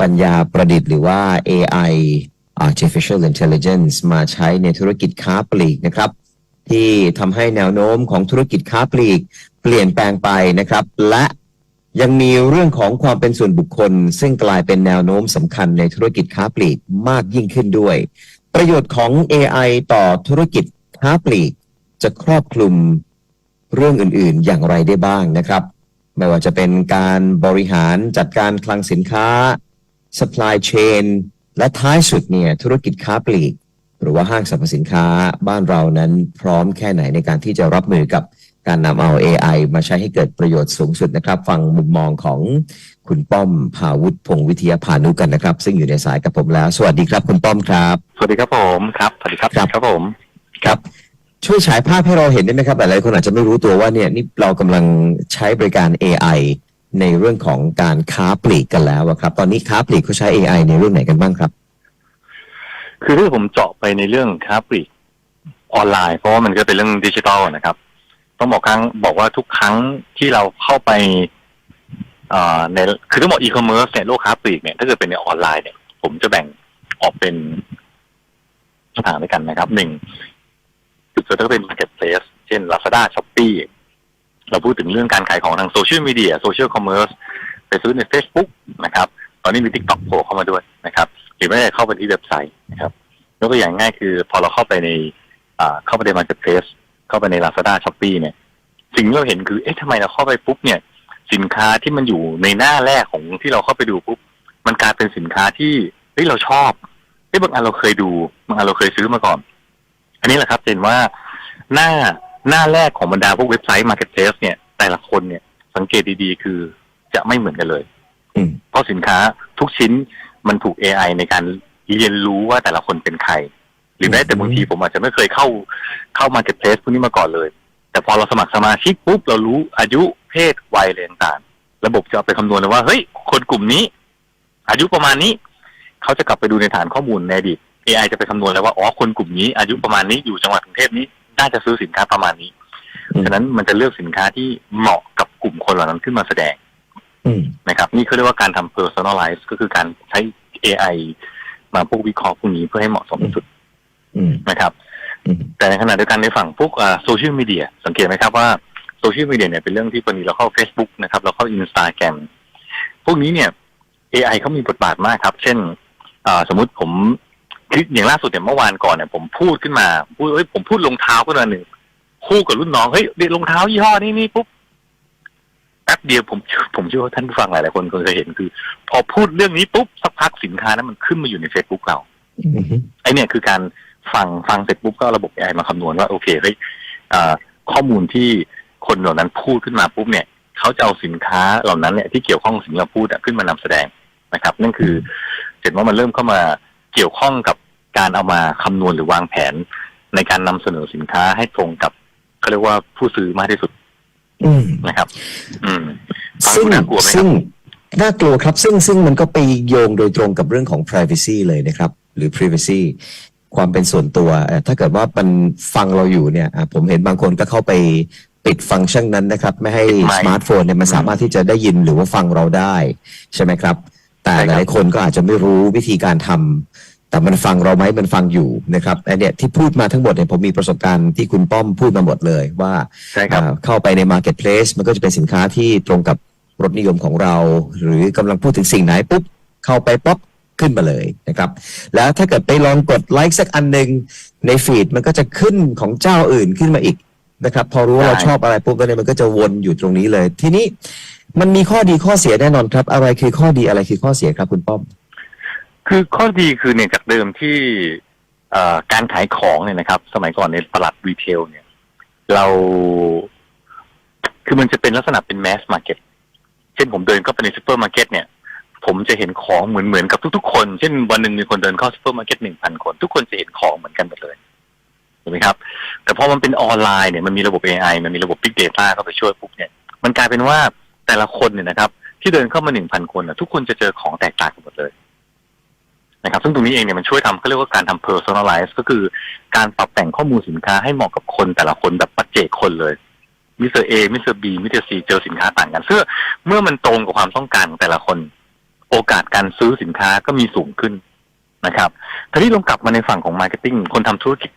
ปัญญาประดิษฐ์หรือว่า AI artificial intelligence มาใช้ในธุรกิจค้าปลีกนะครับ ที่ทำให้แนวโน้มของธุรกิจค้าปลีก เปลี่ยนแปลงไปนะครับ และยังมีเรื่องของความเป็นส่วนบุคคล ซึ่งกลายเป็นแนวโน้มสำคัญในธุรกิจค้าปลีกมากยิ่งขึ้นด้วย ประโยชน์ของ AI ต่อธุรกิจค้าปลีก จะครอบคลุมเรื่องอื่น ๆ อย่างไรได้บ้างนะครับ ไม่ว่าจะเป็นการบริหารจัดการคลังสินค้า supply chain และท้ายสุดเนี่ยธุรกิจค้าปลีก หรือว่าห้างสรรพสินค้าบ้านเรานั้นพร้อมแค่ไหนในการที่จะรับมือกับการนำเอา AI มาใช้ให้เกิดประโยชน์สูงสุดนะครับ ฟังมุมมองของคุณป้อมภาวุฒิพงศ์วิทยาพานุกันนะครับ ซึ่งอยู่ในสายกับผมแล้ว สวัสดีครับคุณป้อมครับ สวัสดีครับผมครับสวัสดีครับครับครับผมครับ ช่วยฉายภาพให้เราเห็นได้ไหมครับ หลายๆคนอาจจะไม่รู้ตัวว่าเนี่ยนี่เรากำลังใช้บริการ AI ในเรื่องของการค้าปลีกกันแล้วอะครับ ตอนนี้ค้าปลีกเขาใช้ AI ในเรื่องไหนกันบ้างครับ คือถ้าผมเจาะไปในเรื่องค้าปลีกออนไลน์ เพราะว่ามันก็เป็นเรื่องดิจิทัลนะครับ ต้องบอกครั้งบอกว่าทุกครั้งที่เราเข้าไปอ่อในคือทั้งหมดอีคอมเมิร์ซเนี่ยโลกค้าปลีกเนี่ยถ้าเกิดเป็นในออนไลน์เนี่ย ผมจะแบ่งออกเป็นสถานด้วยกันนะครับหนึ่ง จุดก็เป็น Marketplace เช่น Lazada Shopee เราพูดถึงเรื่องการขายของทางโซเชียลมีเดียโซเชียลคอมเมอร์สไปซื้อใน Facebook นะครับ ตอนนี้มี TikTok โผล่เข้ามาด้วยนะครับ หรือไม่ได้เข้าไปที่เว็บไซต์นะครับยกตัวอย่างง่ายคือพอเราเข้าไปในเข้าไปใน Marketplace เข้าไปใน Lazada Shopee เนี่ย สิ่งที่เราเห็นคือ เอ๊ะทำไมเราเข้าไปปุ๊บเนี่ย สินค้าที่มันอยู่ในหน้าแรกของที่เราเข้าไปดูปุ๊บ มันกลายเป็นสินค้าที่เฮ้ยเราชอบเฮ้ยบางอันเราเคยดู บางอันเราเคยซื้อมาก่อน อันนี้แหละครับเห็นว่าหน้าหน้าแรกของบรรดาพวกเว็บไซต์ Marketplace เนี่ย แต่ละคนเนี่ยสังเกตดีๆ คือจะไม่เหมือนกันเลยเพราะสินค้าทุกชิ้นมันถูก AI ในการเรียนรู้ว่าแต่ละคนเป็นใคร หรือแม้แต่บางทีผมอาจจะไม่เคยเข้าเข้า Marketplace พวกนี้มาก่อนเลย แต่พอเราสมัครสมาชิกปุ๊บเรารู้อายุเพศวัยอะไรต่างๆระบบจะเอาไปคำนวณเลยว่า เฮ้ย คนกลุ่มนี้ อายุประมาณนี้ เขาจะกลับไปดูในฐานข้อมูลในอดีต AI จะไปคำนวณแล้วว่าอ๋อคนกลุ่มนี้ อายุประมาณนี้อยู่จังหวัดกรุงเทพนี้น่าจะซื้อสินค้าประมาณนี้อืมฉะนั้นมันจะเลือกสินค้าที่เหมาะกับกลุ่มคนเหล่านั้นขึ้นมาแสดงอืมนะครับ นี่เขาเรียกว่าการทำ personalize ก็คือการใช้ AI มาพวกวิเคราะห์พวกนี้เพื่อให้เหมาะสมที่สุดอืมนะครับอืมแต่ในขณะเดียวกันในฝั่งพวกโซเชียลมีเดียสังเกตไหมครับว่าโซเชียลมีเดียเนี่ยเป็นเรื่องที่ปกติเราเข้า Facebook นะครับ เราเข้า Instagram พวกนี้เนี่ย AI เขามีบทบาทมากครับ เช่นอ่าสมมุติผมคื ออย่างล่าสุดเนี่ยเมื่อวานก่อนเนี่ยผมพูดขึ้นมาพูดเฮ้ยผมพูดรองเท้าขึ้นมาหนึ่งคู่กับรุ่นน้องเฮ้ยเด็รองเท้ายี่ห้อนี้นี่ปุ๊บแป๊บเดียวผมผมเชื่อว่าท่านผู้ฟังหลายๆคนคงเคยเห็นคือ พอพูดเรื่องนี้ปุ๊บสักพักสินค้านั้นมันขึ้นมาอยู่ใน Facebook เราอืมไอเนี่ยคือการฟังฟังเสร็จปุ๊บก็ระบบ AI มาคำนวณว่าโอเคเฮ้ยอ่าข้อมูลที่คนเหล่านั้นพูดขึ้นมาปุ๊บเนี่ยเขาจะเอาสินค้าเหล่านั้นเนี่ยที่เกี่ยวข้องกับสิ่งที่เราพูดอะขึ้นมานำแสดงนะครับ นั่นคือเห็นว่ามันเริ่มเข้ามาเกี่ยวข้องกับ การเอามาคำนวณหรือวางแผน ในการนำเสนอสินค้าให้ตรงกับเขาเรียกว่าผู้ซื้อมากที่สุดอืมนะครับ อืมฟังซึ่งดูน่ากลัวไหมคซึ่รังบน่ากลัวครับ ซึ่งซึ่งมันก็ไปโยงโดยตรงกับเรื่องของ privacy เลยนะครับ หรือ privacy ความเป็นส่วนตัวเอ่อถ้าเกิดว่ามันฟังเราอยู่เนี่ยอะผมเห็นบางคนก็เข้าไปปิดฟังก์ชันนั้นนะครับ ไม่ให้ปิดไมค์สมาร์ทโฟนเนี่ยมันสามารถที่จะได้ยินหรือว่าฟังเราได้ ใช่ไหมครับ แต่ใช่หครับลายคนก็อาจจะไม่รู้วิธีการทำ แต่มันฟังเราไหมมันฟังอยู่นะครับไอเนี่ยที่พูดมาทั้งหมดเนี่ยผมมีประสบการณ์ที่คุณป้อมพูดมาหมดเลยว่าใช่ครับอ่าเข้าไปใน Marketplace มันก็จะเป็นสินค้าที่ตรงกับรสนิยมของเรา หรือกำลังพูดถึงสิ่งไหนปุ๊บ เข้าไปป๊อปขึ้นมาเลยนะครับ แล้วถ้าเกิดไปลองกดไลค์สักอันหนึ่งในฟีดมันก็จะขึ้นของเจ้าอื่นขึ้นมาอีกนะครับ พอรู้ว่าเราใช่ชอบอะไรปุ๊บก็เนี่ยมันก็จะวนอยู่ตรงนี้เลย ทีนี้มันมีข้อดีข้อเสียแน่นอนครับ อะไรคือข้อดีอะไรคือข้อเสียครับคุณป้อม คือข้อดีคือเนี่ยจากเดิมที่การขายของเนี่ยนะครับ สมัยก่อนในตลาดรีเทลเนี่ย เรา คือมันจะเป็นลักษณะเป็นแมสมาร์เก็ตเช่นผมเดินเข้าไปในซูเปอร์มาร์เก็ตเนี่ยผมจะเห็นของเหมือนเหมือนกับทุกๆ คน เช่นวันหนึ่งมีคนเดินเข้าซูเปอร์มาร์เก็ตหนึ่งพันคน ทุกคนจะเห็นของเหมือนกันหมดเลยถูกไหมครับ แต่พอมันเป็นออนไลน์เนี่ยมันมีระบบ AI มันมีระบบ Big Data เข้าไปช่วยปุ๊บเนี่ย มันกลายเป็นว่าแต่ละคนเนี่ยนะครับ ที่เดินเข้ามาหนึ่งพันคนนะทุกคนจะเจอของแตกต่างกันหมดเลย นะครับซึ่งตรงนี้เองเนี่ยมันช่วยทำเขาเรียกว่าการทำ personalize ก็คือการปรับแต่งข้อมูลสินค้าให้เหมาะกับคนแต่ละคนแบบปัจเจกคนเลยมิสเตอร์เอมิสเตอร์บีมิสเตอร์ซีเจอสินค้าต่างกันซึ่งเมื่อมันตรงกับความต้องการของแต่ละคน โอกาสการซื้อสินค้าก็มีสูงขึ้นนะครับทีนี้ลงกลับมาในฝั่งของมาร์เก็ตติ้งคนทำธุรกิจ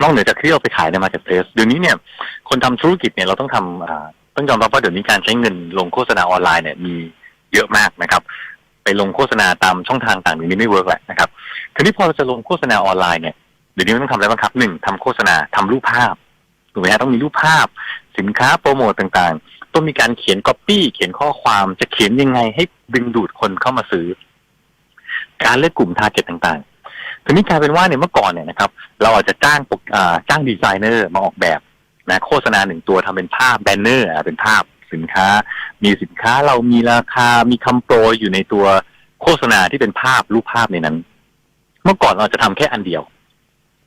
นอกเหนือจากที่เราไปขายในมาร์เก็ตเพลสเดี๋ยวนี้เนี่ยคนทำธุรกิจเนี่ยเราต้องทำต้องยอมรับว่าเดี๋ยวนี้การใช้เงินลงโฆษณาออนไลน์เนี่ยมีเยอะมากนะครับ ไปลงโฆษณาตามช่องทางต่างๆนี้ไม่เวิร์กแหละนะครับทีนี้พอเราจะลงโฆษณาออนไลน์เนี่ยเดี๋ยวนี้มันต้องทำอะไรบ้างครับหนึ่งทำโฆษณาทำรูปภาพถูกไหมฮะต้องมีรูปภาพ สินค้าโปรโมตต่างๆ ต้องมีการเขียนก๊อปปี้เขียนข้อความจะเขียนยังไงให้ดึงดูดคนเข้ามาซื้อ การเลือกกลุ่มทาร์เก็ตต่างๆทีนี้กลายเป็นว่าเนี่ยเมื่อก่อนเนี่ยนะครับ เราอาจจะจ้างปกจ้างดีไซเนอร์มาออกแบบนะโฆษณาหนึ่งตัวทำเป็นภาพแบนเนอร์เป็นภาพ สินค้า มีสินค้าเรามีราคามีคำโปรยอยู่ในตัวโฆษณาที่เป็นภาพรูปภาพในนั้น เมื่อก่อนเราจะทำแค่อันเดียว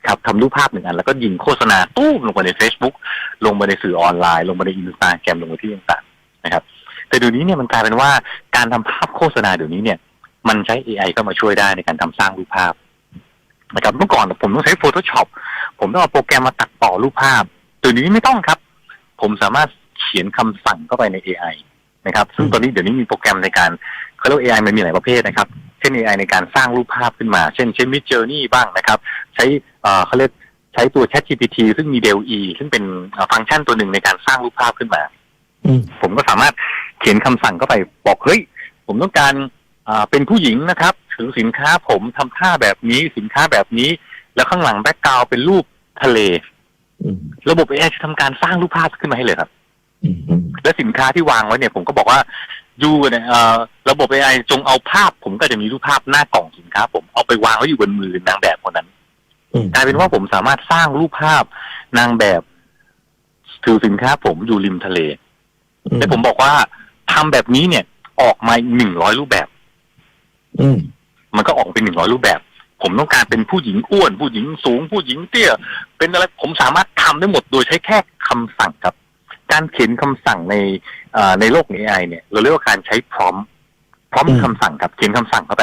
ครับทำรูปภาพหนึ่งอัน แล้วก็ยิงโฆษณาตู้มลงไปใน Facebook ลงไปในสื่อออนไลน์ ลงไปในอินสตาแกรมลงไปที่ต่างๆนะครับ แต่เดี๋ยวนี้เนี่ยมันกลายเป็นว่าการทำภาพโฆษณาเดี๋ยวนี้เนี่ย มันใช้ AI ก็มาช่วยได้ในการทำสร้างรูปภาพนะครับเมื่อก่อนผมต้องใช้ Photoshop ผมต้องเอาโปรแกรมมาตัดต่อรูปภาพเดี๋ยวนี้ไม่ต้องครับ ผมสามารถ เขียนคำสั่งเข้าไปใน AI นะครับ ซึ่งตอนนี้เดี๋ยวนี้มีโปรแกรมในการเขาเรียกว่า AI มันมีหลายประเภทนะครับ เช่น AI ในการสร้างรูปภาพขึ้นมา เช่นเช่น Mid Journey บ้างนะครับ ใช้เอ่อเขาเรียกใช้ตัว ChatGPT ซึ่งมี DALL-E ซึ่งเป็นเอ่อฟังก์ชันตัวหนึ่งในการสร้างรูปภาพขึ้นมาอืมผมก็สามารถเขียนคำสั่งเข้าไปบอกเฮ้ยผมต้องการอ่าเป็นผู้หญิงนะครับ ถือสินค้าผมทำท่าแบบนี้สินค้าแบบนี้ แล้วข้างหลังแบ็กกราวเป็นรูปทะเลอืมระบบ AI จะทำการสร้างรูปภาพขึ้นมาให้เลยครับอืมอืม และสินค้าที่วางไว้เนี่ยผมก็บอกว่ายูเนี่ยเอ่อระบบ AI จงเอาภาพ ผมก็จะมีรูปภาพหน้ากล่องสินค้า ผมเอาไปวางไว้อยู่บนมือนางแบบคนนั้นอืมกลายเป็นว่าผมสามารถสร้างรูปภาพนางแบบถือสินค้า ผมอยู่ริมทะเลแต่ผมบอกว่าทำแบบนี้เนี่ย ออกมาหนึ่งร้อยรูปแบบ อืมมันก็ออกเป็นหนึ่งร้อยรูปแบบ ผมต้องการเป็นผู้หญิงอ้วน ผู้หญิงสูง ผู้หญิงเตี้ย เป็นอะไรผมสามารถทำได้หมดโดยใช้แค่คำสั่งครับ การเขียนคำสั่งในเอ่อในโลก AI เนี่ย เราเรียกว่าการใช้พร้อม พร้อมคำสั่งครับเขียนคำสั่งเข้าไป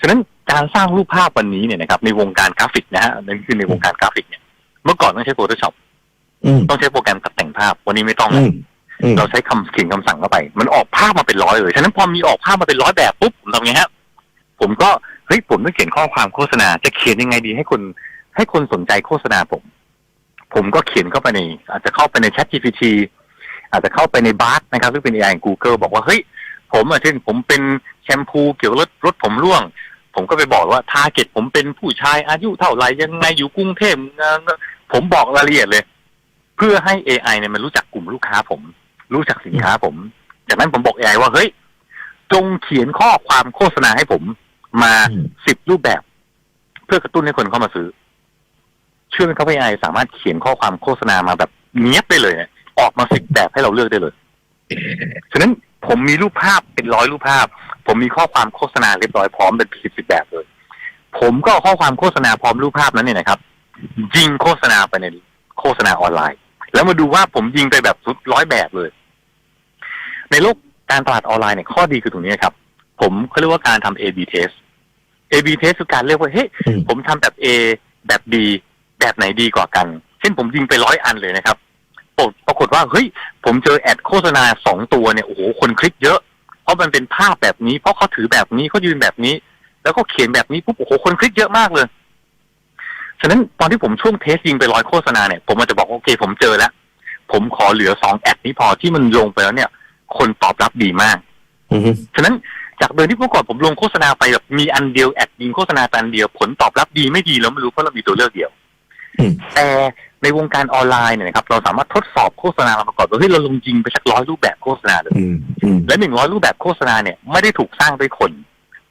ฉะนั้นการสร้างรูปภาพวันนี้เนี่ยนะครับในวงการกราฟิกนะฮะนั่นคือในวงการกราฟิกเนี่ย เมื่อก่อนต้องใช้ Photoshop อืมต้องใช้โปรแกรมตัดแต่งภาพ วันนี้ไม่ต้องอืแล้วมอืมเราใช้คำเขียนคำสั่งเข้าไป มันออกภาพมาเป็นร้อยเลยฉะนั้นพอมีออกภาพมาเป็นร้อยแบบปุ๊บผมทำไงฮะผมก็เฮ้ยผมต้องเขียนข้อความโฆษณา จะเขียนยังไงดีให้คนให้คนสนใจโฆษณาผม ผมก็เขียนเข้าไปใน อาจจะเข้าไปใน Chat GPT อาจจะเข้าไปในบาร์นะครับซึ่งเป็น AI ของ Google บอกว่า เฮ้ย ผมอะเช่นผมเป็นแชมพูเกี่ยวกับรถรถผมร่วง ผมก็ไปบอกว่าทาร์เก็ตผมเป็นผู้ชายอายุเท่าไหร่ยังไงอยู่กรุงเทพเอ่อผมบอกรายละเอียดเลย เพื่อให้ AI เนี่ยมันรู้จักกลุ่มลูกค้าผม รู้จักสินค้าผม จากนั้นผมบอก AI ว่าเฮ้ยจงเขียนข้อความโฆษณาให้ผมมาอืมสิบรูปแบบ เพื่อกระตุ้นให้คนเข้ามาซื้อเชื่อไหมครับว่า AI สามารถเขียนข้อความโฆษณามาแบบเนี้ยบได้เลยเนี่ยออกมาสิบแบบให้เราเลือกได้เลย ฉะนั้นผมมีรูปภาพเป็นร้อยรูปภาพ ผมมีข้อความโฆษณาเรียบร้อยพร้อมเป็นสิบสิบแบบเลย ผมก็เอาข้อความโฆษณาพร้อมรูปภาพนั้นเนี่ยนะครับยิงโฆษณาไปในโฆษณาออนไลน์ แล้วมาดูว่าผมยิงไปแบบสุดร้อยแบบเลย ในโลกการตลาดออนไลน์เนี่ยข้อดีคือตรงนี้ครับ ผมเขาเรียกว่าการทำ A/B test A/B test คือการเรียกว่าเฮ้ยอืมผมทำแบบ A แบบ B แบบไหนดีกว่ากัน เช่นผมยิงไปร้อยอันเลยนะครับปรากฏปรากฏว่าเฮ้ย ผมเจอแอดโฆษณาสองตัวเนี่ยโอ้โหคนคลิกเยอะ เพราะมันเป็นภาพแบบนี้ เพราะเขาถือแบบนี้เขายืนแบบนี้ แล้วก็เขียนแบบนี้ปุ๊บโอ้โหคนคลิกเยอะมากเลยฉะนั้นตอนที่ผมช่วงเทสยิงไปร้อยโฆษณาเนี่ยผมอาจจะบอกโอเคผมเจอแล้ว ผมขอเหลือสองแอดนี้พอที่มันลงไปแล้วเนี่ย คนตอบรับดีมากอืมฉะนั้นจากเดิมที่เมื่อก่อนผมลงโฆษณาไปแบบมีอันเดียวแอดยิงโฆษณาไปอันเดียวผลตอบรับดีไม่ดีเราไม่รู้เพราะเรามีตัวเลือกเดียวอืม แต่ในวงการออนไลน์เนี่ยนะครับเราสามารถทดสอบโฆษณามาประกอบว่าเฮ้ยเราลงยิงไปสักร้อยรูปแบบโฆษณาเลยอืมอืมและหนึ่งร้อยรูปแบบโฆษณาเนี่ยไม่ได้ถูกสร้างด้วยคน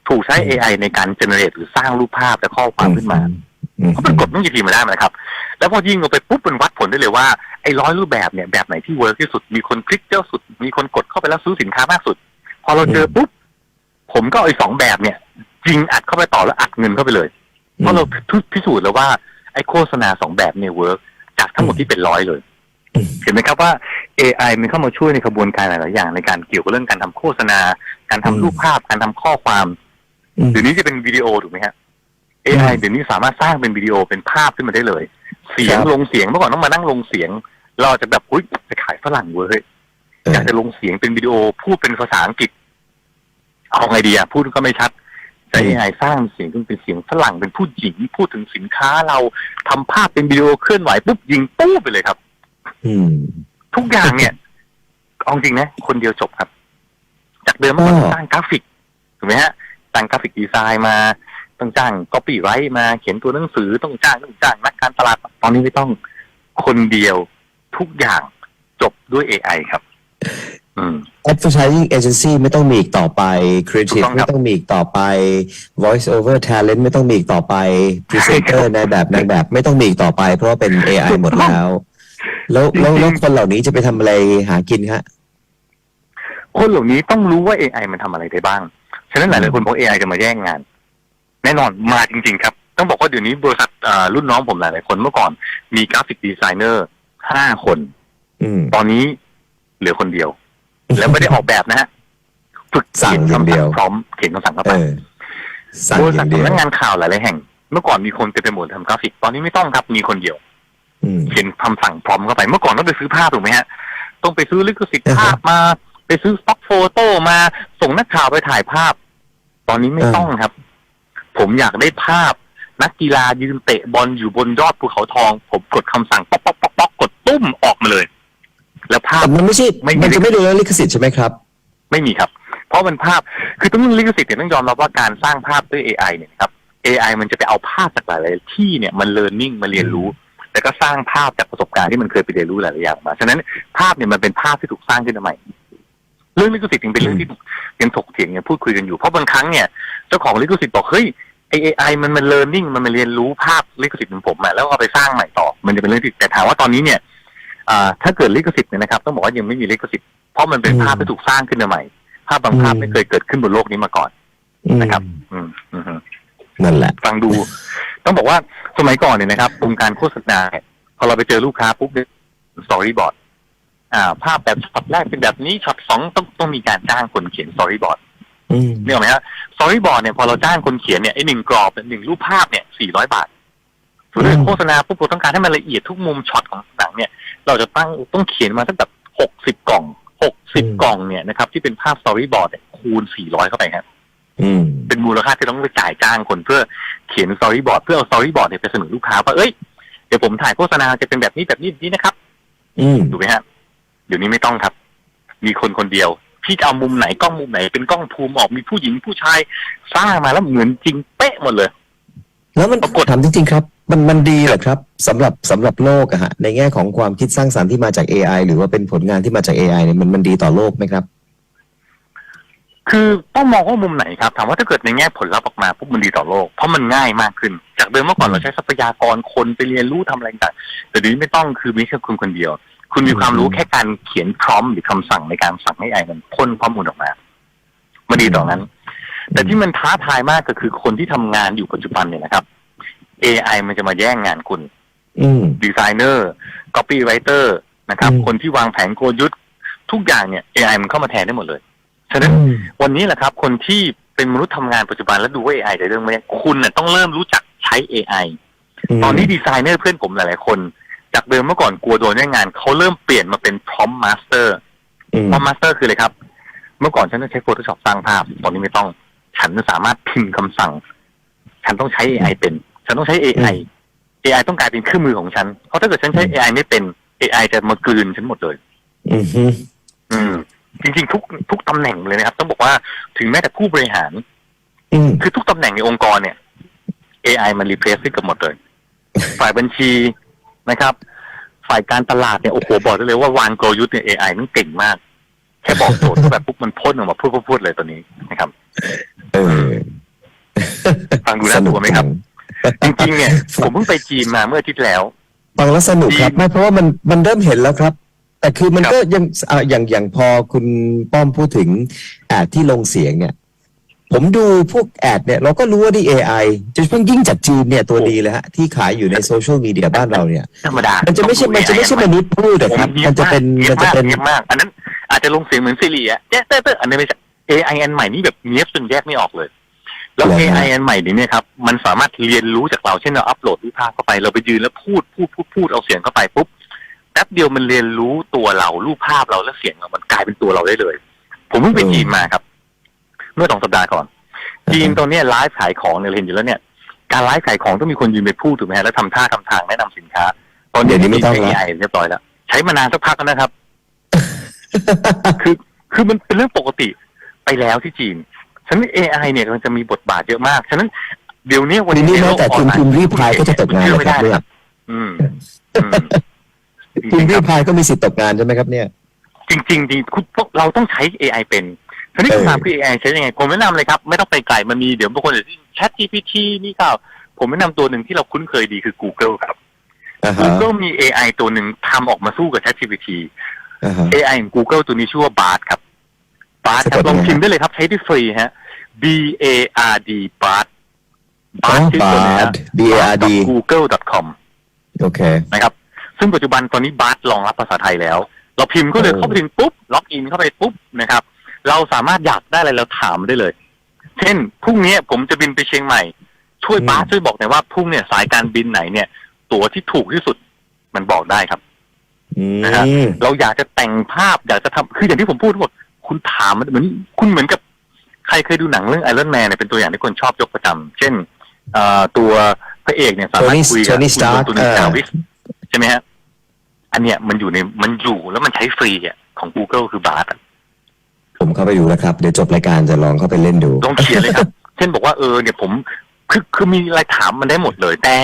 ถูกใช้อืม AI ในการเจเนเรตหรือสร้างรูปภาพและข้อความขึ้นมาอืมเพราะมันกดต้องกี่ทีมาได้ไหมนะครับ แล้วพอยิงลงไปปุ๊บมันวัดผลได้เลยว่าไอ้ร้อยรูปแบบเนี่ยแบบไหนที่เวิร์กที่สุดมีคนคลิกเยอะสุด มีคนกดเข้าไปแล้วซื้อสินค้ามากสุด พอเราเจอปุ๊บผมก็เอาไอ้สองแบบเนี่ยยิงอัดเข้าไปต่อแล้วอัดเงินเข้าไปเลยเพราะเราพิสูจน์แล้วว่าไอ้โฆษณาสองแบบเนี่ยเวิร์กจากทั้งหมดที่เป็นร้อยเลยอืมเห็นไหมครับว่า AI มันเข้ามาช่วยในกระบวนการหลาย ๆ อย่างในการเกี่ยวกับเรื่องการทำโฆษณา การทำอืมรูปภาพ การทำข้อความอืมเดี๋ยวนี้จะเป็นวิดีโอถูกไหมฮะอื AI มเดี๋ยวนี้สามารถสร้างเป็นวิดีโอเป็นภาพขึ้นมาได้เลย เสียงครับลงเสียงเมื่อก่อนต้องมานั่งลงเสียง เราอาจจะแบบอุ้ยจะขายฝรั่งเว้ยเอออยากจะลงเสียงเป็นวิดีโอพูดเป็นภาษาอังกฤษเอาไงดีอะพูดก็ไม่ชัด แต่อืม AI สร้างเสียงขึ้นเป็นเสียงฝรั่งเป็นผู้หญิงพูดถึงสินค้าเราทำภาพเป็นวิดีโอเคลื่อนไหวปุ๊บยิงตู้ไปเลยครับ อืม ทุกอย่างเนี่ยเอาจริงนะคนเดียวจบครับ จากเดิมเมื่อก่อนอ๋อต้องจ้างกราฟิกถูกไหมฮะจ้างกราฟิกดีไซน์มาต้องจ้างก๊อปปี้ไรต์มาเขียนตัวหนังสือต้องจ้างต้องจ้างนักการตลาด ตอนนี้ไม่ต้องคนเดียวทุกอย่างจบด้วย AI ครับอืม advertising agency ไม่ต้องมีอีกต่อไปถู creative กต้องครับ ไม่ต้องมีอีกต่อไป voice over talent ไม่ต้องมีอีกต่อไป presenter ในแบบในแบบไม่ต้องมีอีกต่อไป เพราะว่าเป็น AI หมดแล้ว แล้วแล้วแล้วคนเหล่านี้จะไปทำอะไรหากินฮะ คนเหล่านี้ต้องรู้ว่า AI มันทำอะไรได้บ้าง ฉะนั้นหลาย ๆ คนบอก AI จะมาแย่งงาน แน่นอนมาจริง ๆ ครับ ต้องบอกว่าเดี๋ยวนี้บริษัทอ่ารุ่นน้องผมหลาย ๆ คนเมื่อก่อนมีกราฟิกดีไซเนอร์ห้าคน อืม ตอนนี้เหลือคนเดียว แล้วไม่ได้ออกแบบนะฮะฝึกสั่งเขียนอย่างคำเดีสั่ยวงพร้อมเขียนคำสั่งเข้าเอไปอสั่งบริอษัทย่างเดียวสำนักงานข่าวหลายๆแห่ง เมื่อก่อนมีคนเต็มไปหมดทำกราฟิก ตอนนี้ไม่ต้องครับ มีคนเดียว อืม เขียนคำสั่งพร้อมเข้าไป เมื่อก่อนต้องไปซื้อภาพถูกไหมฮะ ต้องไปซื้อลิขสิทธิ์อ่าฮะภาพมา ไปซื้อสต็อกโฟโต้มา ส่งนักข่าวไปถ่ายภาพ ตอนนี้ไม่อ่า ต้องครับ ผมอยากได้ภาพ นักกีฬายืนเตะบอลอยู่บนยอดภูเขาทอง ผมกดคำสั่งป๊อกป๊อกป๊อกป๊ แล้วภาพแต่มันไม่ใช่ไม่มีมันจะไม่ดูแลลิขสิทธิ์ใช่ไหมครับ ไม่มีครับ เพราะมันภาพคือต้องลิขสิทธิ์เนี่ยต้องยอมรับว่าการสร้างภาพด้วย AI เนี่ยนะครับ AI มันจะไปเอาภาพจากหลายๆที่เนี่ยมัน learning มาเรียนรู้แต่ก็สร้างภาพจากประสบการณ์ที่มันเคยไปเรียนรู้หลายๆอย่างมา ฉะนั้นภาพเนี่ยมันเป็นภาพที่ถูกสร้างขึ้นมาใหม่ เรื่องลิขสิทธิ์จึงเป็นเรื่องที่ยังถกเถียงยังพูดคุยกันอยู่ เพราะบางครั้งเนี่ยเจ้าของลิขสิทธิ์บอกเฮ้ยไอ AI มันมัน learning มันมาเรียนรู้ภาพลิขสิทธิ์ของผมอะแล้วเอาไปสร้างใหม่ต่อ มันจะเป็นเรื่องที่แต่ถามว่าตอนนี้เนี่ยอ่า ถ้าเกิดลิขสิทธิ์เนี่ยนะครับต้องบอกว่ายังไม่มีลิขสิทธิ์เพราะมันเป็นอืมภาพที่ถูกสร้างขึ้นมาใหม่ ภาพบางภาพอืมไม่เคยเกิดขึ้นบนโลกนี้มาก่อนอืมนะครับ อืมอืมฮึนั่นแหละ ฟังดู ต้องบอกว่าสมัยก่อนเนี่ยนะครับวงการโฆษณาเนี่ยพอเราไปเจอลูกค้าปุ๊บสตอรี่บอร์ดอ่า ภาพแบบช็อตแรกเป็นแบบนี้ช็อตสองต้องต้องมีการจ้างคนเขียนสตอรี่บอร์ดอืมนี่ออกไหมฮะสตอรี่บอร์ดเนี่ยพอเราจ้างคนเขียนเนี่ยไอ้หนึ่งกรอบหนึ่งรูปภาพเนี่ยสี่ร้อยบาทส่วนเรื่องอืมโฆษณาปุ๊บเราต้องการให้มันละเอียดทุกมุมช็อตของหนังเนี่ย เราจะตั้งต้องเขียนมาตั้งแบบหกสิบกล่องหกสิบกล่องเนี่ยนะครับที่เป็นภาพสตอรี่บอร์ดเนี่ยคูณสี่ร้อยเข้าไปครับอืมเป็นมูลค่าที่ต้องไปจ่ายจ้างคนเพื่อเขียนสตอรี่บอร์ดเพื่อเอาสตอรี่บอร์ดเนี่ยไปเสนอลูกค้าว่าเอ้ยเดี๋ยวผมถ่ายโฆษณาจะเป็นแบบนี้แบบนี้แบบนี้นะครับอืมถูกไหมฮะเดี๋ยวนี้ไม่ต้องครับ มีคนคนเดียว พี่จะเอามุมไหนกล้องมุมไหน เป็นกล้องภูมิออกมีผู้หญิงผู้ชายสร้างมาแล้วเหมือนจริงเป๊ะหมดเลย แล้วมันปรากฏถามจริงๆครับ มันมันดีเหรอครับสำหรับสำหรับโลกอะฮะในแง่ของความคิดสร้างสรรค์ที่มาจาก AI หรือว่าเป็นผลงานที่มาจาก AI เนี่ยมันมันดีต่อโลกไหมครับ คือต้องมองว่ามุมไหนครับถามว่าถ้าเกิดในแง่ผลลัพธ์ออกมาปุ๊บมันดีต่อโลก เพราะมันง่ายมากขึ้น จากเดิมเมื่อก่อนอืมเราใช้ทรัพยากรคนไปเรียนรู้ทำอะไรต่างๆแต่เดี๋ยวนี้ไม่ต้องคือมีแค่คุณคนเดียว คุณมีความรู้อืมแค่การเขียนพร้อมหรือคำสั่งในการสั่งให้ไอมันพ่นข้อมูลออกมามันดีต่อนั้น แต่ที่มันท้าทายมากก็คือคนที่ทำงานอยู่ปัจจุบันเนี่ยนะครับ AI มันจะมาแย่งงานคุณอืมดีไซเนอร์ก๊อปปี้ไรเตอร์นะครับอืมคนที่วางแผนกลยุทธ์ทุกอย่างเนี่ย AI มันเข้ามาแทนได้หมดเลย ฉะนั้นวันนี้แหละครับ คนที่เป็นมนุษย์ทำงานปัจจุบันแล้วดูว่า AI จะเรื่องไหมคุณน่ะต้องเริ่มรู้จักใช้ AI มตอนนี้ดีไซเนอร์เพื่อนผมหลาย ๆ คน จากเดิมเมื่อก่อนกลัวโดนแย่งงานเขาเริ่มเปลี่ยนมาเป็นพร้อมมาสเตอร์อืมพร้อมมาสเตอร์คืออะไรครับ เมื่อก่อนฉันต้องใช้ Photoshop สร้างภาพ ตอนนี้ไม่ต้อง ฉันสามารถพิมพ์คำสั่ง ฉันต้องใช้ AI เป็น ฉันต้องใช้ AI AI ต้องกลายเป็นเครื่องมือของฉัน เพราะถ้าเกิดฉันใช้ AI ไม่เป็น AI จะมากลืนฉันหมดเลย อืมฮึอืม จริง ๆ ทุกทุกตำแหน่งเลยนะครับ ต้องบอกว่าถึงแม้แต่ผู้บริหาร อืมคือทุกตำแหน่งในองค์กรเนี่ย AI มันรีเพลซได้เกือบหมดเลย ฝ่ายบัญชีนะครับ ฝ่ายการตลาดเนี่ยโอ้โหบอกได้เลยว่าวางกลยุทธ์เนี่ย AI นั่นเก่งมาก แค่บอกโจทย์ก็แบบปุ๊บมันพ่นออกมาพูดพูดๆเลยตัวนี้นะครับ เออฟังดูน่ากลัวไหมครับ จริงๆเนี่ยผมเพิ่งไปจีนมาเมื่ออาทิตย์แล้วฟังแล้วสนุกครับดีไม่เพราะว่ามันมันเริ่มเห็นแล้วครับ แต่คือมันครับก็ยังอ่าอย่างอย่างพอคุณป้อมพูดถึงแอดที่ลงเสียงเนี่ย ผมดูพวกแอดเนี่ยเราก็รู้ว่าที่ AI โดยเฉพาะยิ่งจากจีนเนี่ยตัวดีเลยฮะที่ขายอยู่ในโซเชียลมีเดียบ้านเราเนี่ยธรรมดา มันจะไม่ใช่มันจะไม่ใช่มนุษย์พูดอะครับ มันจะเป็นเงียมับนจะมากเป็นเงียบมาก อันนั้นอาจจะลงเสียงเหมือนซีรีส์อะเจ๊เต้เต้อันนี้ไม่ใช่ AI อันใหม่นี่แบบเงียบจนแยกไม่ออกเลย แล้วเหรอฮะ AI อันใหม่นี้เนี่ยครับมันสามารถเรียนรู้จากเราเช่นเราอัปโหลดรูปภาพเข้าไป เราไปยืนแล้วพูดพูดพูดพูดเอาเสียงเข้าไปปุ๊บแป๊บเดียวมันเรียนรู้ตัวเรารูปภาพเราแล้วเสียงเรามันกลายเป็นตัวเราได้เลย ผมเพิ่งไปจีนมาครับ เมื่อสองสัปดาห์ก่อนจีนตอนเนี้ยไลฟ์ขายของเนี่ยเราเห็นอยู่แล้วเนี่ย การไลฟ์ขายของต้องมีคนยืนไปพูดถูกไหมฮะแล้วทำท่าทำทางแนะนำสินค้า ตอนนี้เดี๋ยวนี้ไม่ต้องใช้แล้ว AI เรียบร้อยแล้วใช้มานานสักพักแล้วนะครับ คือคือมันเป็นเรื่องปกติไปแล้วที่จีน ฉะนั้น AI เนี่ยมันจะมีบทบาทเยอะมาก ฉะนั้นเดี๋ยวนี้วันทีนี้นี้ในแม้โลกแต่ออคุนณไลคุณน์รีพายก็จะตกงานเชื่อเลยไม่ครับได้เนี่ยอืมอืมจคุณริงๆครีรับพายก็มีสิทธิ์ตกงานใช่ไหมครับเนี่ย จริงๆจริงคุณต้องเราต้องใช้ AI เป็นทีนี้เออคำถามคือ AI ใช้ยังไง ผมแนะนำเลยครับ ไม่ต้องไปไกลมันมีเดี๋ยวบางคนจะ Chat GPT นี่ก็ผมแนะนำตัวหนึ่งที่เราคุ้นเคยดีคือ Google ครับอ่าฮะ Google มี AI ตัวหนึ่งทำออกมาสู้กับ Chat GPT อ่าฮะ AI ของ Google ตัวนี้ชื่อว่า Bard ครับ Bard ครับสะกดลองยังไงพิมพ์ได้เลยครับ ใช้ได้ฟรีฮะ B A R D Bard อ๋อ Bard ชื่อตัวนี้ฮะ Bard B A R D google.com โอเคนะครับ ซึ่งปัจจุบันตอนนี้บาร์รองรับภาษาไทยแล้ว เราพิมพ์ก็เลยโอ้เข้าไปถึงปุ๊บ ล็อกอินเข้าไปปุ๊บนะครับ เราสามารถอยากได้อะไรเราถามได้เลย เช่นพรุ่งนี้ผมจะบินไปเชียงใหม่ ช่วยบาร์ช่วยบอกหน่อยว่าพรุ่งเนี่ยสายการบินไหนเนี่ย ตั๋วที่ถูกที่สุดมันบอกได้ครับอืนะฮะมเราอยากจะแต่งภาพอยากจะทำคืออย่างที่ผมพูดทั้งหมด คุณถามมันเหมือนคุณเหมือนกับใครเคยดูหนังเรื่องไอรอนแมนเนี่ยเป็นตัวอย่างที่คนชอบยกประจำเช่นเอ่อตัวพระเอกเนี่ยสามารถ Tony- คุยกับ Tony คุณ Stark ตัวหนึงเออจาวิสใช่ไหมฮะอันเนี้ยมันอยู่ในมันอยู่แล้วมันใช้ฟรีอะของ Google คือบาร์ผมเข้าไปดูแล้วครับ เดี๋ยวจบรายการจะลองเข้าไปเล่นดูลองเขียนเลยครับ เช่นบอกว่าเออเนี่ยผมคือคือมีอะไรถามมันได้หมดเลย แต่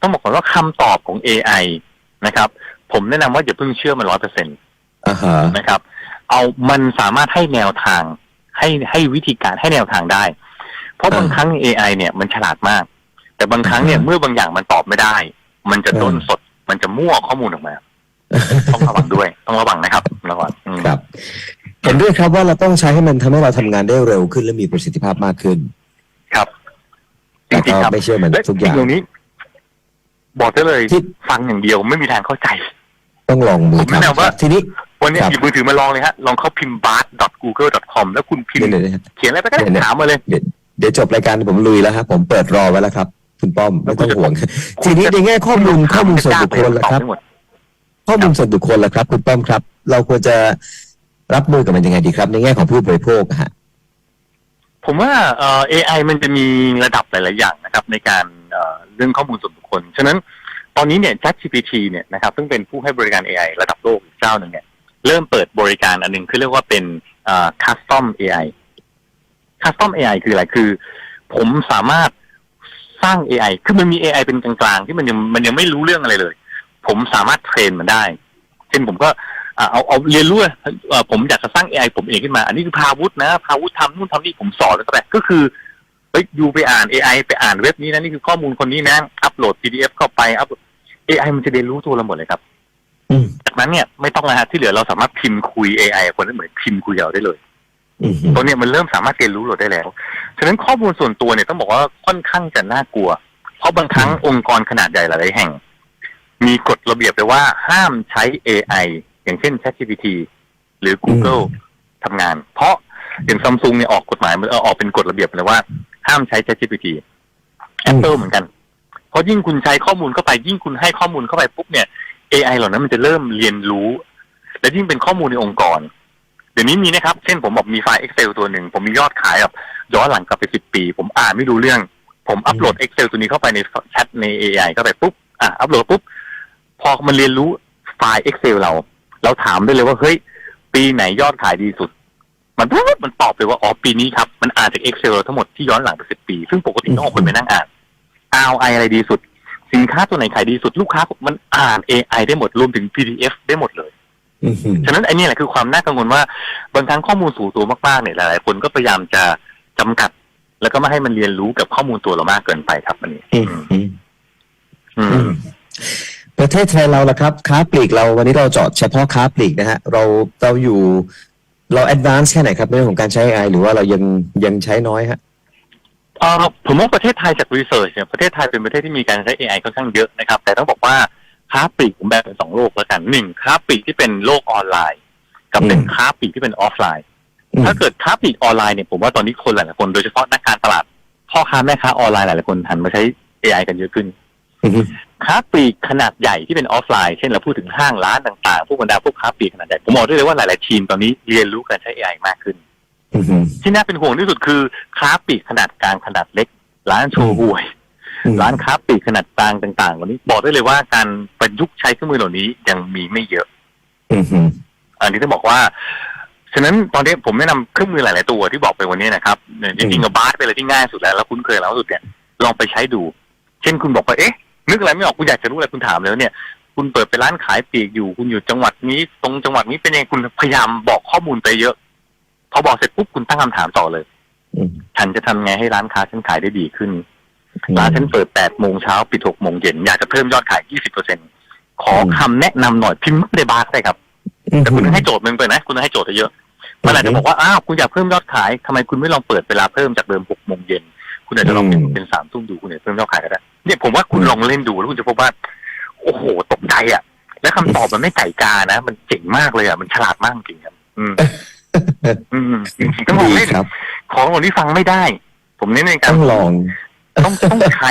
ต้องบอกก่อนว่าคำตอบของ AI นะครับ ผมแนะนำว่าอย่าเพิ่งเชื่อมันร้อยเปอร์เซ็นต์อ่าฮะนะครับ เอามันสามารถให้แนวทาง ให้ให้วิธีการให้แนวทางได้ เพราะบางครั้ง AI เนี่ยมันฉลาดมาก แต่บางครั้งเนี่ยเมื่อบางอย่างมันตอบไม่ได้ มันจะด้นสด มันจะมั่วข้อมูลออกมา ต้องระวังด้วย ต้องระวังนะครับระวังอืมครับเห็นด้วยครับว่าเราต้องใช้ให้มันทำให้เราทำงานได้เร็วขึ้นและมีประสิทธิภาพมากขึ้น ครับจแต่ริงก็ๆครับไม่เชื่อมันและทุกอย่างสิ่งเหล่านี้ บอกได้เลยที่ฟังอย่างเดียวไม่มีทางเข้าใจ ต้องลองมือผมแนะทำนำว่าครับทีนี้ วันนี้ครับหยิบมือถือมาลองเลยฮะ ลองเข้าพิมพ์ bard.google.com แล้วคุณพิมเดี๋ยวพ์เดี๋ยวเดี๋ยวเขียนอะไรไปก็ได้เดี๋ยวถามมาเลย เดี๋ยวจบรายการผมลุยแล้วครับผมเปิดรอไว้แล้วครับ คุณป้อมไม่ต้องห่วง ทีนี้ในแง่ข้อมูลข้อมูลส่วนบุคคลล่ะครับตอบได้หมดข้อมูลส่วนบุคคลล่ะครับ คุณป้อมครับ เราควรจะรับมือกับมันยังไงดีครับ ในแง่ของผู้บริโภคอะฮะผมว่าเอ่อ AI มันจะมีระดับหลาย ๆ อย่างนะครับ ในการเอ่อเรื่องข้อมูลส่วนบุคคล ฉะนั้นตอนนี้เนี่ย ChatGPT เนี่ยนะครับซึ่งเป็นผู้ให้บริการ AI ระดับโลกอีกเจ้าหนึ่งเนี่ย เริ่มเปิดบริการอันหนึงคือเรียกว่าเป็นเอ่อ Custom AI Custom AI คืออะไรคือ ผมสามารถสร้าง AI คือมันมี AI เป็นกลางๆ ที่มันยังมันยังไม่รู้เรื่องอะไรเลย ผมสามารถเทรนมันได้ เช่นผมก็อ่าเอาเอาเรียนรู้ผมอยากจะสร้าง AI ผมเองขึ้นมา อันนี้คือพาวุธนะ พาวุธทำนู่นทำนี่ผมสอนแล้วก็แบบก็คือเฮ้ยยูไปอ่าน AI ไปอ่านเว็บนี้นะ นี่คือข้อมูลคนนี้นะ อัปโหลด PDF เข้าไปอัป AI มันจะเรียนรู้ตัวเราหมดเลยครับ จากนั้นเนี่ยไม่ต้องแล้วฮะที่เหลือเราสามารถพิมพ์คุย AI กับคนได้เหมือนพิมพ์คุยกับเราได้เลยอืมตัวเนี้ยมันเริ่มสามารถเรียนรู้เราได้แล้ว ฉะนั้นข้อมูลส่วนตัวเนี่ยต้องบอกว่าค่อนข้างจะน่ากลัว เพราะบางครั้งองค์กรขนาดใหญ่หลายๆแห่ง มีกฎระเบียบเลยว่าห้ามใช้ AI อย่างเช่น ChatGPT หรือ Google ทำงาน เพราะอย่างซัมซุงเนี่ยออกกฎหมายมันเออออกเป็นกฎระเบียบเลยว่า ห้ามใช้ ChatGPT Apple เหมือนกัน เพราะยิ่งคุณใช้ข้อมูลเข้าไปยิ่งคุณให้ข้อมูลเข้าไปปุ๊บเนี่ย AI เหล่านั้นมันจะเริ่มเรียนรู้ และยิ่งเป็นข้อมูลในองค์กร เดี๋ยวนี้มีนะครับ เช่นผมบอกมีไฟล์ Excel ตัวหนึ่ง ผมมียอดขายแบบย้อนหลังกลับไปสิบปี ผมอ่านไม่รู้เรื่อง ผมอัปโหลด Excel ตัวนี้เข้าไปในแชทใน AI เข้าไปปุ๊บอะอัปโหลดปุ๊บ พอมันเรียนรู้ไฟล์ Excel เรา เราถามได้เลยว่าเฮ้ย ปีไหนยอดขายดีสุด มันปุ๊บมันตอบเลยว่าอ๋อปีนี้ครับ มันอ่านจาก Excel เราทั้งหมดที่ย้อนหลังไปสิบปี ซึ่งปกติต้องเอาคนไปนั่งอ่าน ROI อะไรดีสุด สินค้าตัวไหนขายดีสุดลูกค้ามันอ่าน AI ได้หมดรวมถึง PDF ได้หมดเลยอืมอืมฉะนั้นไอ้นี่แหละคือความน่ากังวลว่าบางครั้งข้อมูลสู่ตัวมากๆเนี่ยหลายๆคนก็พยายามจะจำกัด แล้วก็ไม่ให้มันเรียนรู้กับข้อมูลตัวเรามากเกินไปครับอันนี้อืมอืมอือืมมประเทศไทยเราล่ะครับ ค้าปลีกเราวันนี้เราเจาะเฉพาะค้าปลีกนะฮะ เราเราอยู่เราแอดวานซ์แค่ไหนครับในเรื่องของการใช้ AI หรือว่าเรายังยังใช้น้อยฮะ เอ่อผมว่าประเทศไทยจากรีเสิร์ชเนี่ยประเทศไทยเป็นประเทศที่มีการใช้ AI ค่อนข้างเยอะนะครับ แต่ต้องบอกว่าค้าปลีกผมแบ่งเป็นสองโลกแล้วกันหนึ่งค้าปลีกที่เป็นโลกออนไลน์ กับเป็นอืมค้าปลีกที่เป็นออฟไลน์อืมถ้าเกิดค้าปลีกออนไลน์เนี่ยผมว่าตอนนี้คนหลายๆคนโดยเฉพาะนักการตลาด พ่อค้าแม่ค้าออนไลน์หลายๆคนหันมาใช้ AI กันเยอะขึ้นอืมค้าปลีกขนาดใหญ่ที่เป็นออฟไลน์เช่นเราพูดถึงห้างร้านต่างๆพวกบรรดาพวกค้าปลีกขนาดใหญ่ผมบอกได้เลยว่าหลาย ๆ ทีมตอนนี้เรียนรู้การใช้ AI มากขึ้นอือฮึ ที่น่าเป็นห่วงที่สุดคือค้าปลีกขนาดกลางขนาดเล็ก ร้านโชว์หวย ร้านค้าปลีกขนาดกลางต่างๆวันนี้ บอกได้เลยว่าการประยุกต์ใช้เครื่องมือเหล่านี้ยังมีไม่เยอะอือฮึอันนี้ต้องบอกว่าฉะนั้นตอนนี้ผมแนะนำเครื่องมือหลายๆตัวที่บอกไปวันนี้นะครับเนี่ยจริงๆกับบาสเป็นอะไรที่ง่ายสุดแล้วแล้วคุ้นเคยแล้วสุดเนี่ยลองไปใช้ดู เช่นคุณบอกว่าเอ๊ะ นึกอะไรไม่ออกคุณอยากจะรู้อะไรคุณถามแล้วเนี่ย คุณเปิดเป็นร้านขายปลีกอยู่ คุณอยู่จังหวัดนี้ ตรงจังหวัดนี้เป็นยังไงคุณพยายามบอกข้อมูลไปเยอะ พอบอกเสร็จปุ๊บคุณตั้งคำถามต่อเลยอืมฉันจะทำไงให้ร้านค้าฉันขายได้ดีขึ้น ร้านฉันเปิด8โมงเช้าปิด6โมงเย็นอยากจะเพิ่มยอดขาย20%ขอคำแนะนำหน่อยพิมพ์ไม่ได้บาร์ก็ได้ครับแต่คุณต้องให้โจทย์มันไปนะ คุณต้องให้โจทย์เยอะมันอาจจะบอกว่าอ้าวคุณอยากเพิ่มยอดขายทำไมคุณไม่ลองเปิดเวลาเพิ่มจากเดิม6โมงเย็นคุณอาจจะลองเป็นอืมเป็นสามทุ่มดูคุณอาจจะเพิ่มยอดขายก็ได้เนี่ยผมว่าคุณอืมลองเล่นดูแล้วคุณจะพบว่า โอ้โหตกใจอะ และคำตอบมันไม่ไก่กานะ มันเจ๋งมากเลยอะมันฉลาดมากจริงครับ อืมอืมจริงๆต้องลองดีเล่นครับ ของเหล่านี้ฟังไม่ได้ ผมเน้นในการต้องลอง ต้องต้องใช้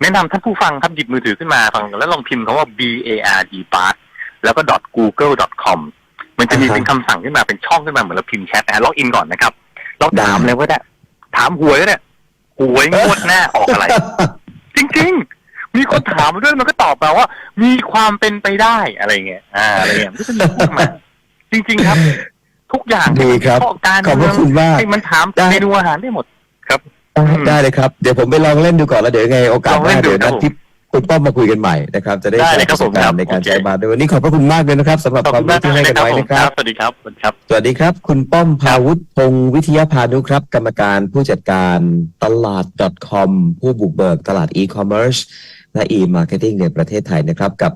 แนะนำท่านผู้ฟังครับหยิบมือถือขึ้นมาฟังแล้วลองพิมพ์คำว่า b a r d b a r แล้วก็ .google com มันจะมีอ่าฮะเป็นคำสั่งขึ้นมาเป็นช่องขึ้นมาเหมือนเราพิมพ์แชทนะล็อกอินก่อนนะครับเราถามได้ เลยว่าได้ถามหวยก็ได้หวยงวดหน้าออกอะไร จริงๆ มีคนถามมาด้วยมันก็ตอบมาว่า มีความเป็นไปได้อะไรเงี้ยอ่าอะไรเงี้ยมันก็จะมีพวกมาจริง ๆ ครับ ทุกอย่างดีครับข้อการขอบพเมืระองคุณมาก ให้มันถามได้ เมนูอาหารได้หมดครับอืมได้เลยครับ เดี๋ยวผมไปลองเล่นดูก่อนแล้วเดี๋ยวยังไงโอกาสลองหเล่น้านดูเดี๋ยวครันับดที่คุณป้อมมาคุยกันใหม่นะครับจะได้ได้ใช้เลยปครับระสบการณ์ผมครับ ในการโอเคใช้บาร์ด้วยวันนี้ขอบพระคุณมากเลยนะครับสำหรับขอบความคุณรู้มากที่ให้เลกัยนครับไว้ผมนะคครัรับ บสวัสดีครับสวัสดีครับ สวัสดีครับ คุณป้อมพาวุฒิพงศ์วิทยาพานุครับ กรรมการผู้จัดการตลาด .com ผู้บุกเบิกตลาด e-commerce และ e-marketing ในประเทศไทยนะครับ กับ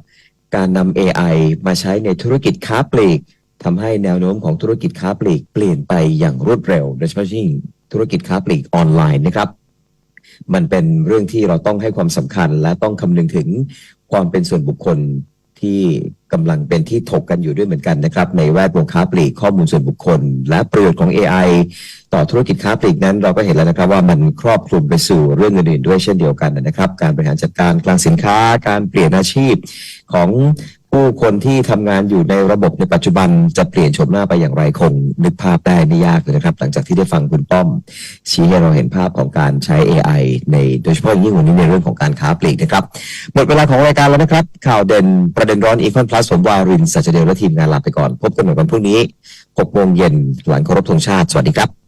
การนำ AI มาใช้ในธุรกิจค้าปลีก ทำให้แนวโน้มของธุรกิจค้าปลีกเปลี่ยนไปอย่างรวดเร็วโดยเฉพาะยิ่งธุรกิจค้าปลีกออนไลน์นะครับ มันเป็นเรื่องที่เราต้องให้ความสำคัญและต้องคำนึงถึงความเป็นส่วนบุคคลที่กำลังเป็นที่ถกกันอยู่ด้วยเหมือนกันนะครับ ในแวดวงค้าปลีกข้อมูลส่วนบุคคล และประโยชน์ของ AI ต่อธุรกิจค้าปลีกนั้น เราก็เห็นแล้วนะครับว่ามันครอบคลุมไปสู่เรื่องอื่นๆด้วยเช่นเดียวกันนะครับ การบริหารจัดการคลังสินค้า การเปลี่ยนอาชีพของ ผู้คนที่ทำงานอยู่ในระบบในปัจจุบันจะเปลี่ยนโฉมหน้าไปอย่างไรคงนึกภาพได้ไม่ยากเลยนะครับ หลังจากที่ได้ฟังคุณป้อม ชี้ให้เราเห็นภาพของการใช้ AI ในโดยเฉพาะยิ่งวันนี้ในเรื่องของการค้าปลีกนะครับ หมดเวลาของรายการแล้วนะครับ ข่าวเด่นประเด็นร้อนอีคอนพลัสผมวารินสัจเดลและทีมงานลาไปก่อน พบกันใหม่วันพรุ่งนี้6โมงเย็นหลังเคารพธงชาติสวัสดีครับ